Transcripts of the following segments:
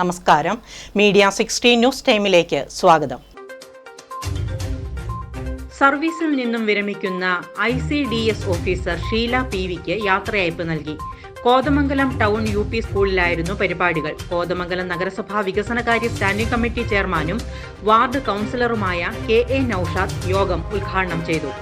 നമസ്കാരം. Media sixteen news ടൈമിലേക്ക് സ്വാഗതം. സർവീസിൽ നിന്നും വിരമിക്കുന്ന I C D S officer Sheela P വിക്ക് യാത്രയയപ്പ് നൽകി. കോതമംഗലം ടൗൺ യു പി സ്കൂളിലായിരുന്നു പരിപാടികൾ. കോതമംഗലം നഗരസഭാ വികസനകാര്യ സ്റ്റാൻഡിംഗ് കമ്മിറ്റി ചെയർമാനും വാർഡ് കൗൺസിലറുമായ കെ എ നൌഷാദ് യോഗം ഉദ്ഘാടനം ചെയ്തു.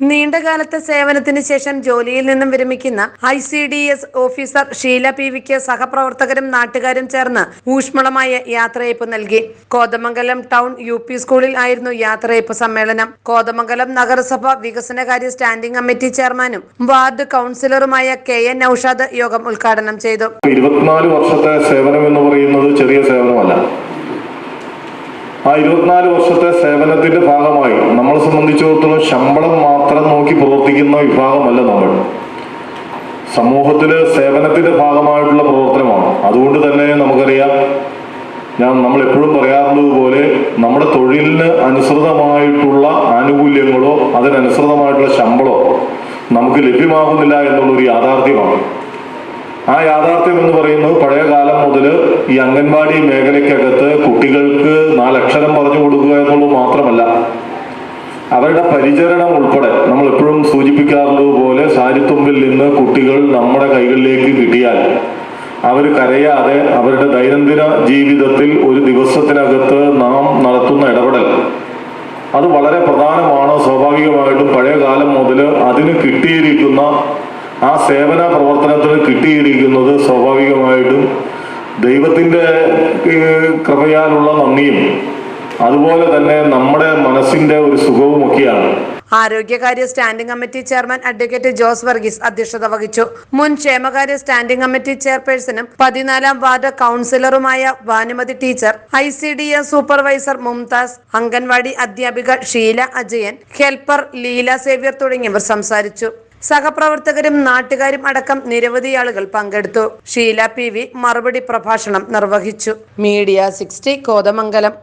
നീണ്ടകാലത്തെ സേവനത്തിന് ശേഷം ജോലിയിൽ നിന്നും വിരമിക്കുന്ന I C D S officer Sheela P വിക്ക് സഹപ്രവർത്തകരും നാട്ടുകാരും ചേർന്ന് ഊഷ്മളമായ യാത്രയയപ്പ് നൽകി. കോതമംഗലം ടൗൺ യു പി സ്കൂളിൽ ആയിരുന്നു യാത്രയയപ്പ് സമ്മേളനം. കോതമംഗലം നഗരസഭ വികസനകാര്യ സ്റ്റാൻഡിംഗ് കമ്മിറ്റി ചെയർമാനും വാർഡ് കൗൺസിലറുമായ കെ എൻ ഔഷാദ് യോഗം ഉദ്ഘാടനം ചെയ്തു. ഇരുപത്തിനാല് വർഷത്തെ സേവനം എന്ന് പറയുന്നത് ചെറിയ സേവനമല്ല. ആ ഇരുപത്തിനാല് വർഷത്തെ സേവനത്തിന്റെ ഭാഗമായി നമ്മളെ സംബന്ധിച്ചിടത്തോളം ശമ്പളം മാത്രം നോക്കി പ്രവർത്തിക്കുന്ന വിഭാഗമല്ല നമ്മൾ. സമൂഹത്തിൽ സേവനത്തിന്റെ ഭാഗമായിട്ടുള്ള പ്രവർത്തനമാണ്. അതുകൊണ്ട് തന്നെ നമുക്കറിയാം ഞാൻ നമ്മൾ എപ്പോഴും പറയാറുള്ളത് പോലെ നമ്മുടെ തൊഴിലിന് അനുസൃതമായിട്ടുള്ള ആനുകൂല്യങ്ങളോ അതിനനുസൃതമായിട്ടുള്ള ശമ്പളമോ നമുക്ക് ലഭ്യമാകുന്നില്ല എന്നുള്ളൊരു യാഥാർത്ഥ്യമാണ്. ആ യാഥാർത്ഥ്യം എന്ന് പറയുന്നത് പഴയ കാലം മുതൽ ഈ അംഗൻവാടി മേഖലയ്ക്കകത്ത് കുട്ടികൾക്ക് നാലക്ഷരം പറഞ്ഞു കൊടുക്കുക എന്നുള്ളത് മാത്രമല്ല അവരുടെ പരിചരണം ഉൾപ്പെടെ നമ്മൾ എപ്പോഴും സൂചിപ്പിക്കാറുള്ളത് പോലെ സാരിത്തുമ്പിൽ നിന്ന് കുട്ടികൾ നമ്മുടെ കൈകളിലേക്ക് കിട്ടിയാൽ അവർ കരയാതെ അവരുടെ ദൈനംദിന ജീവിതത്തിൽ ഒരു ദിവസത്തിനകത്ത് നാം നടത്തുന്ന ഇടപെടൽ. അത് വളരെ പ്രധാനമാണ്. സ്വാഭാവികമായിട്ടും പഴയ കാലം മുതൽ അതിന് കിട്ടിയിരിക്കുന്ന ആ സേവന പ്രവർത്തനത്തിന് കിട്ടിയിരിക്കുന്നത് സ്വാഭാവികമായിട്ടും ദൈവത്തിന്റെ ഏഹ്, കൃപയാലുള്ള നന്ദിയും അതുപോലെ തന്നെ നമ്മുടെ മനസ്സിന്റെ ഒരു സുഖവും ഒക്കെയാണ്. ആരോഗ്യകാര്യ standing committee chairman advocate Jose Varghese അധ്യക്ഷത വഹിച്ചു. മുൻ ക്ഷേമകാര്യ സ്റ്റാൻഡിംഗ് കമ്മിറ്റി ചെയർപേഴ്സണും പതിനാലാം ward കൗൺസിലറുമായ Bhanumathi teacher I C D S supervisor Mumtaz anganwadi അധ്യാപിക ഷീല അജയൻ ഹെൽപ്പർ ലീല സേവ്യർ തുടങ്ങിയവർ സംസാരിച്ചു. സഹപ്രവർത്തകരും നാട്ടുകാരും അടക്കം നിരവധി ആളുകൾ പങ്കെടുത്തു. ഷീല പി മറുപടി പ്രഭാഷണം നിർവഹിച്ചു. Media sixty Kothamangalam.